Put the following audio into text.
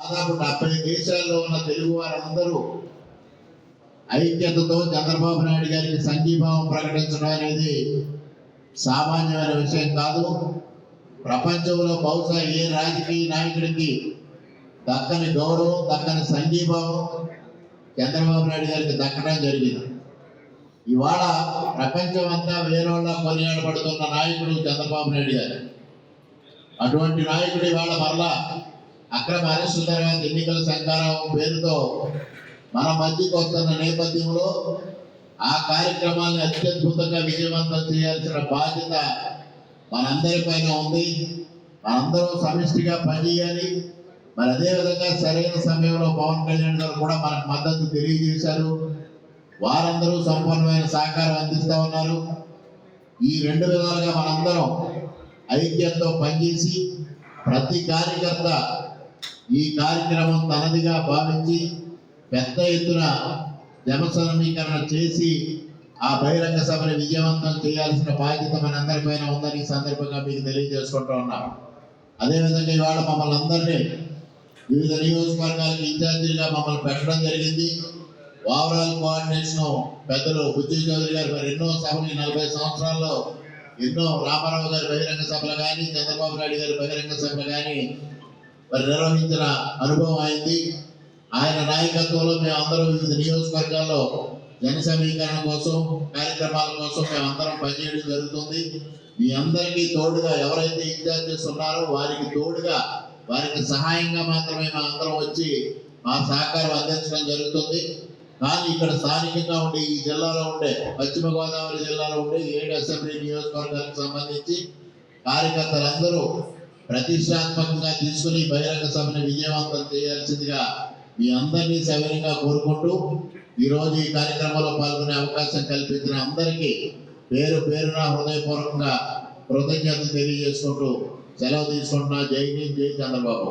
దాదాపు డెబ్బై దేశాల్లో ఉన్న తెలుగు వారందరూ ఐక్యతతో చంద్రబాబు నాయుడు గారికి సంఘీభావం ప్రకటించడం అనేది సామాన్యమైన విషయం కాదు. ప్రపంచంలో బహుశా ఏ రాజకీయ నాయకుడికి దక్కని గౌరవం దక్కని సంఘీభావం చంద్రబాబు నాయుడు గారికి దక్కడం జరిగింది. ఇవాళ ప్రపంచం అంతా వేరేళ్ళ కొనియాడబడుతున్న నాయకుడు చంద్రబాబు నాయుడు గారు. అటువంటి నాయకుడు ఇవాళ మరలా అక్రమ అరెస్టు తర్వాత ఎన్నికల సంకారం పేరుతో మన మధ్యకు వస్తున్న నేపథ్యంలో ఆ కార్యక్రమాన్ని అత్యద్భుతంగా విజయవంతం చేయాల్సిన బాధ్యత మనందరిపైన ఉంది. మనందరం సమిష్టిగా పనిచేయాలి. మరి అదేవిధంగా సరైన సమయంలో పవన్ కళ్యాణ్ గారు కూడా మనకు మద్దతు తెలియజేశారు. వారందరూ సంపూర్ణమైన సహకారం అందిస్తూ ఉన్నారు. ఈ రెండు విధాలుగా మనందరం ఐక్యంతో పనిచేసి ప్రతి కార్యకర్త ఈ కార్యక్రమం తనదిగా భావించి పెద్ద ఎత్తున జన సమీకరణ చేసి ఆ బహిరంగ సభను విజయవంతం చేయాల్సిన బాధ్యత మనందరిపైన ఉందని ఈ సందర్భంగా మీకు తెలియజేసుకుంటూ ఉన్నాం. అదేవిధంగా ఇవాళ మమ్మల్ని అందరినీ వివిధ నియోజకవర్గాలకు ఇన్ఛార్జీలుగా మమ్మల్ని పెట్టడం జరిగింది. ఓవరాల్ కోఆర్డినేషన్ పెద్దలు బుద్ధి చౌదరి గారు మరి ఎన్నో సభలు నలభై సంవత్సరాల్లో ఎన్నో రామారావు గారి బహిరంగ సభలు కానీ చంద్రబాబు నాయుడు గారి బహిరంగ సభలు కానీ మరి నిర్వహించిన అనుభవం అయింది. ఆయన నాయకత్వంలో మేము అందరం వివిధ నియోజకవర్గాల్లో జన సమీకరణ కోసం కార్యక్రమాల కోసం మేము అందరం పనిచేయడం జరుగుతుంది. మీ అందరికీ తోడుగా ఎవరైతే ఇన్ఛార్జెస్ ఉన్నారో వారికి తోడుగా వారికి సహాయంగా మాత్రమే మా అందరం వచ్చి మా సహకారం అందించడం జరుగుతుంది. కానీ ఇక్కడ స్థానికంగా ఉండే ఈ జిల్లాలో ఉండే పశ్చిమ గోదావరి జిల్లాలో ఉండే ఏడు అసెంబ్లీ నియోజకవర్గానికి సంబంధించి కార్యకర్తలందరూ ప్రతిష్టాత్మకంగా తీసుకుని బహిరంగ సభను విజయవంతం చేయాల్సిందిగా మీ అందరినీ సవినయంగా కోరుకుంటూ ఈరోజు ఈ కార్యక్రమంలో పాల్గొనే అవకాశం కల్పించిన అందరికీ పేరు పేరున హృదయపూర్వకంగా కృతజ్ఞతలు తెలియజేసుకుంటూ సెలవు తీసుకుంటున్నా. జై హింద్ జై చంద్రబాబు.